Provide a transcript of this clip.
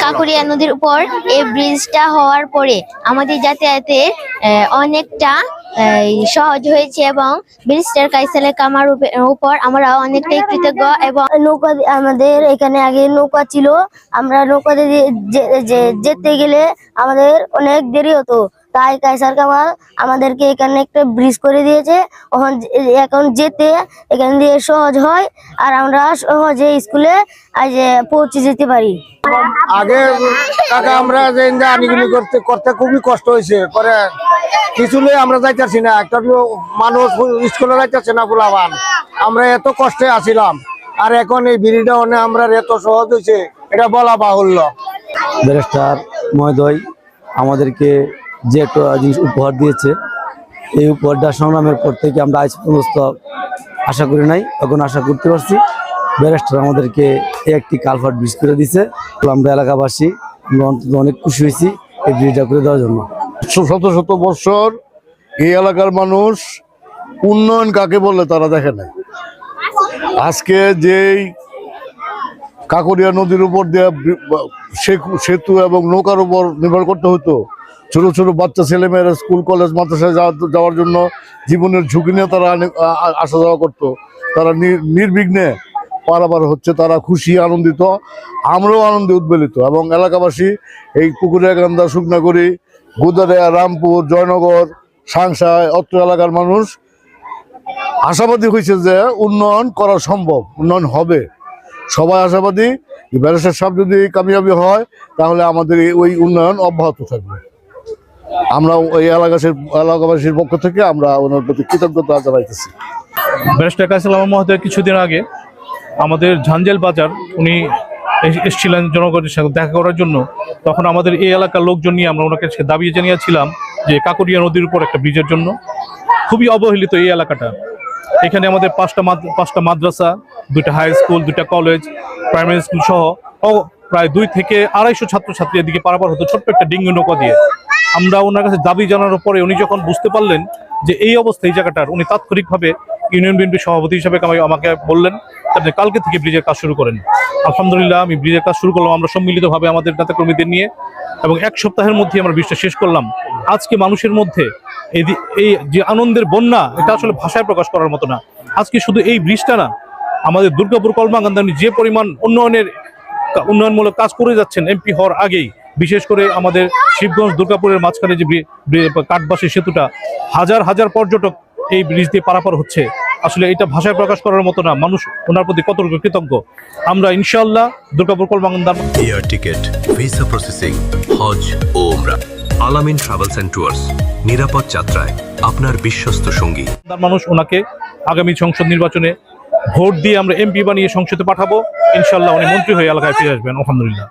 কাকুরিয়া নদীর উপর এই ব্রিজটা হওয়ার পরে আমাদের যাতায়াতে অনেকটা সহজ হয়েছে এবং ব্রিজটার কাইসালে কামার উপে- উপর আমরা অনেকটাই কৃতজ্ঞ এবং নৌকা আমাদের এখানে আগে নৌকা ছিল। আমরা নৌকাতে যেতে গেলে আমাদের অনেক দেরি হতো। তাই কাইসার কামাল আমাদেরকে এখানে একটা ব্রিজ করে দিয়েছে। এখন যে- এখন যেতে এখান দিয়ে সহজ হয় আর আমরা সহজে স্কুলে আজ পৌঁছে যেতে পারি। আগে কাকা আমরা যে আনিগুলি করতে করতে খুবই কষ্ট হয়েছে। করে কিছুলে আমরা যাইতেছি না। একটা মানুষ স্কুলে যাইতেছে না ফুলাবান আমরা এত কষ্টে আছিলাম। আর এখন এই বিড়িটা অনেক আমরা এত সহজ হয়েছে এটা বলা বাহুল্য। ব্যারিস্টার মহোদয় আমাদেরকে যে একটা জিনিস উপহার দিয়েছে, এই উপহারটা সংগ্রামের পর থেকে আমরা আজ সমস্ত আশা করি নাই এখন আশা করতে পারছি ব্যারেস্টার আমাদেরকে একটি কালভার্ট ব্রিজ করে দিছে আমরা এলাকাবাসী আমরা অন্তত অনেক খুশি হয়েছি এই ব্রিজটা করে দেওয়ার জন্য। শত শত বছর এই এলাকার মানুষ উন্নয়ন কাকে বললে তারা দেখে নাই। আজকে যেই কাকরিয়া নদীর উপর দিয়ে সেতু এবং নৌকার উপর নির্ভর করতে হতো ছোট ছোট বাচ্চা, ছেলেমেয়েরা স্কুল, কলেজ, মাদ্রাসায় যাওয়ার- জন্য জীবনের ঝুঁকি নিয়ে তারা আসা যাওয়া করতো। তারা নির- নির্বিঘ্নে পারাবার হচ্ছে, তারা খুশি, আনন্দিত, আমরাও আনন্দে উদ্বেলিত এবং এলাকাবাসী এই পুকুরিয়া গান্দা, শুকনাগুড়ি, গুদারিয়া, রামপুর, জয়নগর সাংসায় অত্র এলাকার মানুষ আশাবাদী হয়েছে যে উন্নয়ন করা সম্ভব, উন্নয়ন হবে। সবাই আশাবাদী ব্যারিস্টার সাহেব যদি কামিয়াবি হয়, তাহলে আমাদের ওই উন্নয়ন অব্যাহত থাকবে। আমরা ওই এলাকাবাসীর এলাকাবাসীর পক্ষ থেকে আমরা ওনার প্রতি কৃতজ্ঞতা জানাইতেছি। ব্যারিস্টার কাইসালাম মহোদয় কিছুদিন আগে আমাদের ঝাঞ্জেল বাজার, উনি এসেছিলেন জনগণের সাথে দেখা করার জন্য। তখন আমাদের এই এলাকার লোকজন নিয়ে আমরা ওনাকে দাবি জানিয়েছিলাম যে কাকরিয়া নদীর উপর একটা ব্রিজের জন্য। খুবই অবহেলিত এই এলাকাটা। এখানে আমাদের পাঁচটা পাঁচটা মাদ্রাসা, দুইটা হাই স্কুল দুইটা কলেজ প্রাইমারি স্কুল সহ প্রায় দুই থেকে আড়াইশো ছাত্রছাত্রী এদিকে পারাপার হতো ছোট্ট একটা ডিঙ্গি নৌকা দিয়ে। আমরা ওনার কাছে দাবি জানানোর পরে উনি যখন বুঝতে পারলেন যে এই অবস্থা, এই জায়গাটার, উনি তাৎক্ষণিকভাবে ইউনিয়ন বিএনপি সভাপতি হিসাবে আমাকে- বললেন, আপনি কালকে থেকে ব্রিজের কাজ শুরু করেন। আলহামদুলিল্লাহ, আমি ব্রিজের কাজ শুরু করলাম, আমরা সম্মিলিতভাবে আমাদের নেতাকর্মীদের নিয়ে, এবং এক সপ্তাহের মধ্যে আমরা ব্রিজটা শেষ করলাম। আজকে মানুষের মধ্যে এই এই যে আনন্দের বন্যা, এটা আসলে ভাষায় প্রকাশ করার মতো না। আজকে শুধু এই ব্রিজটা না, আমাদের দুর্গাপুর কলমাকান্দানি যে পরিমাণ উন্নয়নের উন্নয়নমূলক কাজ করে যাচ্ছেন, এমপি হওয়ার আগেই বিশেষ করে আমাদের শিবগঞ্জ দুর্গাপুরের মাঝখানে যে কাঠবাসী সেতুটা হাজার হাজার পর্যটক এই ব্রিজ দিয়ে পারাপার হচ্ছে। আসলে এটা ভাষায় প্রকাশ করার মতো না মানুষ ওনার প্রতি কত কৃতজ্ঞ? আমরা ইনশাআল্লাহ Durgapur air ticket visa processing হজ ও ওমরা আলামিন ট্রাভেলস অ্যান্ড ট্যুরস নিরাপদ যাত্রায় আপনার বিশ্বস্ত সঙ্গী। মানুষ ওনাকে আগামী সংসদ নির্বাচনে ভোট দিয়ে আমরা এমপি বানিয়ে সংসদে পাঠাবো। ইনশাল্লাহ উনি মন্ত্রী হয়ে এলাকায় ফিরে আসবেন আলহামদুলিল্লাহ।